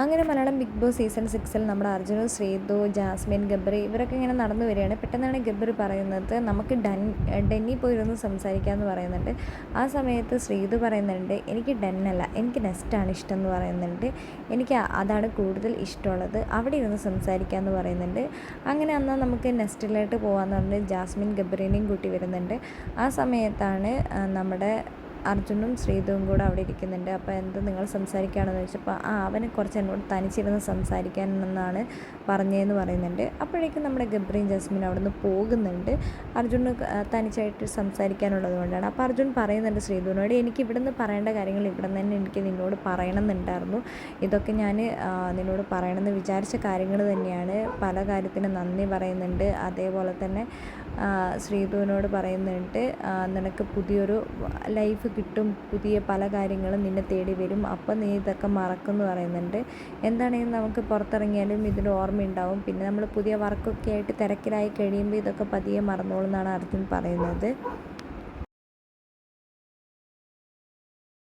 അങ്ങനെ Malayalam big boss season സിക്സിൽ നമ്മുടെ അർജുന ശ്രീതു ജാസ്മിൻ ഗബ്രി ഇവരൊക്കെ ഇങ്ങനെ നടന്നു വരികയാണ്. പെട്ടെന്നാണ് ഗബ്രി പറയുന്നത് നമുക്ക് ഡൻ ഡെന്നി പോയിരുന്ന് സംസാരിക്കാമെന്ന് പറയുന്നുണ്ട്. ആ സമയത്ത് ശ്രീതു പറയുന്നുണ്ട് എനിക്ക് ഡെന്നല്ല എനിക്ക് നെസ്റ്റാണ് ഇഷ്ടം എന്ന് പറയുന്നുണ്ട്. എനിക്ക് അതാണ് കൂടുതൽ ഇഷ്ടമുള്ളത്. അവിടെ ഇരുന്ന് സംസാരിക്കാമെന്ന് പറയുന്നുണ്ട്. അങ്ങനെ എന്നാൽ നമുക്ക് നെസ്റ്റിലോട്ട് പോകാമെന്ന് പറഞ്ഞ് ജാസ്മിൻ ഗബ്രീനെയും കൂട്ടി വരുന്നുണ്ട്. ആ സമയത്താണ് നമ്മുടെ അർജുനും ശ്രീതുവും കൂടെ അവിടെ ഇരിക്കുന്നുണ്ട്. അപ്പോൾ എന്താ നിങ്ങൾ സംസാരിക്കുകയാണെന്ന് ചോദിച്ചപ്പോൾ ആ അവന് കുറച്ച് എന്നോട് തനിച്ചിരുന്ന് സംസാരിക്കാനെന്നാണ് പറഞ്ഞതെന്ന് പറയുന്നുണ്ട്. അപ്പോഴേക്കും നമ്മുടെ ഗബ്രിയും ജസ്മിൻ അവിടെ നിന്ന് പോകുന്നുണ്ട്. അർജുന് തനിച്ചായിട്ട് സംസാരിക്കാനുള്ളത് കൊണ്ടാണ്. അപ്പോൾ അർജുൻ പറയുന്നുണ്ട് ശ്രീധുവിനോട് എനിക്ക് ഇവിടെ നിന്ന് പറയേണ്ട കാര്യങ്ങൾ ഇവിടെ നിന്ന് തന്നെ എനിക്ക് നിന്നോട് പറയണമെന്നുണ്ടായിരുന്നു. ഇതൊക്കെ ഞാൻ നിന്നോട് പറയണമെന്ന് വിചാരിച്ച കാര്യങ്ങൾ തന്നെയാണ്. പല കാര്യത്തിനും നന്ദി പറയുന്നുണ്ട്. അതേപോലെ തന്നെ ശ്രീധുവിനോട് പറയുന്നുണ്ട് നിനക്ക് പുതിയൊരു ലൈഫ് കിട്ടും പുതിയ പല കാര്യങ്ങളും നിന്നെ തേടി വരും. അപ്പം നീ ഇതൊക്കെ മറക്കുമെന്ന് പറയുന്നുണ്ട്. എന്താണെങ്കിലും നമുക്ക് പുറത്തിറങ്ങിയാലും ഓർമ്മ ഓർമ്മയുണ്ടാവും. പിന്നെ നമ്മൾ പുതിയ വർക്കൊക്കെ ആയിട്ട് തിരക്കിലായി കഴിയുമ്പോൾ ഇതൊക്കെ പതിയെ മറന്നോളും എന്നാണ് അർജുൻ പറയുന്നത്.